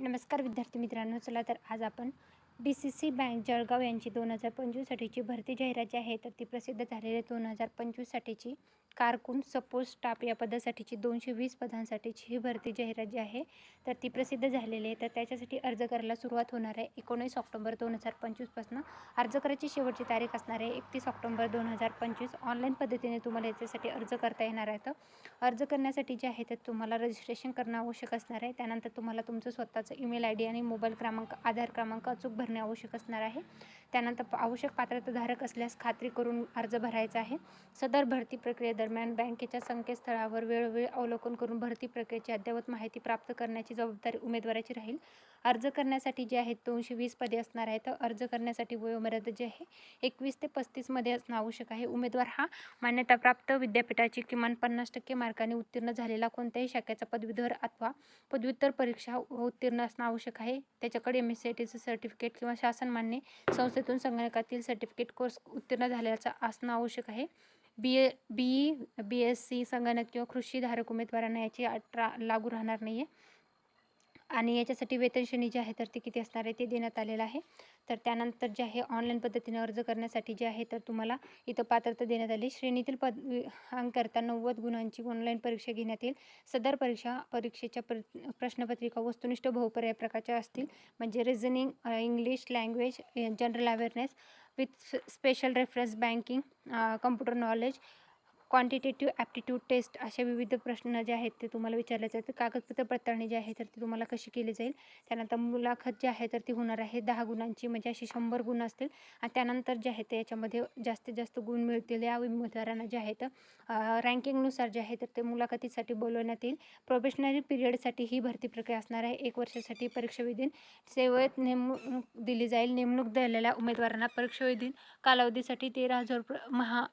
नमस्कार विद्यार्थी मित्रांनो चला तर आज आपण D C C bank Jalgaon यांची दोन हजार पंचवीससाठीची भरती जाहिरात जी आहे तर ती प्रसिद्ध झालेली दोन हजार पंचवीससाठीची कारकून सपोज स्टाफ या पदासाठीची दोनशे वीस पदांसाठीची ही भरती जाहिरात जी आहे तर ती प्रसिद्ध झालेली आहे. तर त्याच्यासाठी अर्ज करायला सुरुवात होणार आहे एकोणीस ऑक्टोबर दोन हजार पंचवीसपासून अर्ज करायची शेवटची तारीख असणार आहे एकतीस ऑक्टोबर दोन हजार पंचवीस. ऑनलाईन पद्धतीने तुम्हाला याच्यासाठी अर्ज करता येणार आहे तर. अर्ज करण्यासाठी जे आहे तर तुम्हाला रजिस्ट्रेशन करणं आवश्यक असणार आहे. त्यानंतर तुम्हाला तुमचं स्वतःचं ईमेल आय डी आणि मोबाईल क्रमांक आधार क्रमांक अचूक भर भरणे आवश्यक असणार आहे. त्यानंतर आवश्यक पात्रताधारक असल्यास खात्री करून अर्ज भरायचा आहे. सदर भरती प्रक्रियेदरम्यान बँकेच्या संकेतस्थळावर वेळोवेळी अवलोकन करून भरती प्रक्रियेची अद्ययावत माहिती प्राप्त करण्याची जबाबदारी उमेदवाराची राहील. अर्ज करण्यासाठी जे आहेत दोनशे वीस पदे असणार आहेत. तर अर्ज करण्यासाठी वयोमर्यादा जी आहे एकवीस ते पस्तीसमध्ये असणं आवश्यक आहे. उमेदवार हा मान्यताप्राप्त विद्यापीठाची किमान पन्नास टक्के मार्काने उत्तीर्ण झालेला कोणत्याही शाखेचा पदवीधर अथवा पदव्युत्तर परीक्षा उत्तीर्ण असणं आवश्यक आहे. त्याच्याकडे एम एस सी आय टीचं सर्टिफिकेट किंवा शासन मान्य संस्थेतून संगणकातील सर्टिफिकेट कोर्स उत्तीर्ण झाल्याचं असणं आवश्यक आहे. बी A B B S C संगणक किंवा कृषीधारक उमेदवारांना याची अठरा लागू राहणार नाही आहे आणि याच्यासाठी वेतन श्रेणी जी आहे तर ती किती असणार आहे ते देण्यात आलेलं आहे. तर त्यानंतर जे आहे ऑनलाईन पद्धतीने अर्ज करण्यासाठी जे आहे तर तुम्हाला इथं पात्रता देण्यात आली. श्रेणीतील पद अंकरता नव्वद गुणांची ऑनलाईन परीक्षा घेण्यात येईल. सदर परीक्षा परीक्षेच्या प्र प्रश्नपत्रिका वस्तुनिष्ठ बहुपर्याय प्रकारच्या असतील. म्हणजे reasoning English language general awareness with special reference banking computer knowledge quantitative aptitude test अशा विविध प्रश्न जे आहेत ते तुम्हाला विचारले जातात. कागदपत्र पडताळणी जे आहे तर ती तुम्हाला कशी केली जाईल? त्यानंतर मुलाखत जी आहे तर ती होणार आहे दहा गुणांची म्हणजे अशी शंभर गुण असतील. आणि त्यानंतर जे आहे ते याच्यामध्ये जास्तीत जास्त गुण मिळतील. या उमेदवारांना जे आहेत रँकिंगनुसार जे आहे तर ते मुलाखतीसाठी बोलवण्यात येईल. प्रोबेशनरी पिरियडसाठी ही भरती प्रक्रिया असणार आहे. एक वर्षासाठी परीक्षाविधीन सेवेत नेमणूक दिली जाईल. नेमणूक दिलेल्या उमेदवारांना परीक्षाविधीन कालावधीसाठी तेरा हजार महा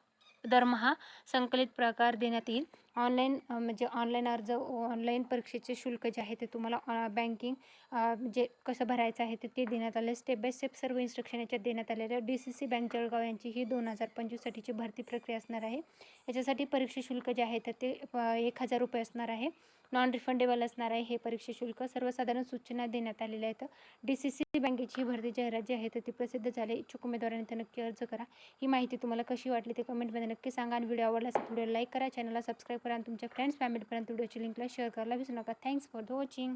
दरमहा संकलित प्रकार देण्यात येईल. ऑनलाईन म्हणजे ऑनलाईन अर्ज ऑनलाईन परीक्षेचे शुल्क जे आहे ते तुम्हाला बँकिंग जे कसं भरायचं आहे ते ते देण्यात आले. स्टेप बाय स्टेप सर्व इन्स्ट्रक्शन याच्यात देण्यात आलेले D C C bank Jalgaon यांची ही दोन हजार पंचवीससाठीची भरती प्रक्रिया असणार आहे. याच्यासाठी परीक्षा शुल्क जे आहे तर ते एक हजार रुपये असणार आहे. नॉन रिफंडेबल असणार आहे. हे परीक्षा शुल्क सर्वसाधारण सूचना देण्यात आलेल्या आहेत. डी सी सी बँकेची ही भरती जाहिरात जी आहे तर ती प्रसिद्ध झाली. इच्छुक उमेदवारांनी तर नक्की अर्ज करा. ही माहिती तुम्हाला कशी वाटली ते कमेंटमध्ये नक्की सांगा आणि व्हिडिओ आवडला असेल व्हिडिओ लाईक करा चॅनलला सबस्क्राईब करा आणि तुमच्या फ्रेंड्स फॅमिलीपर्यंत व्हिडिओची लिंकला शेअर करायला विसरू नका. Thanks for the watching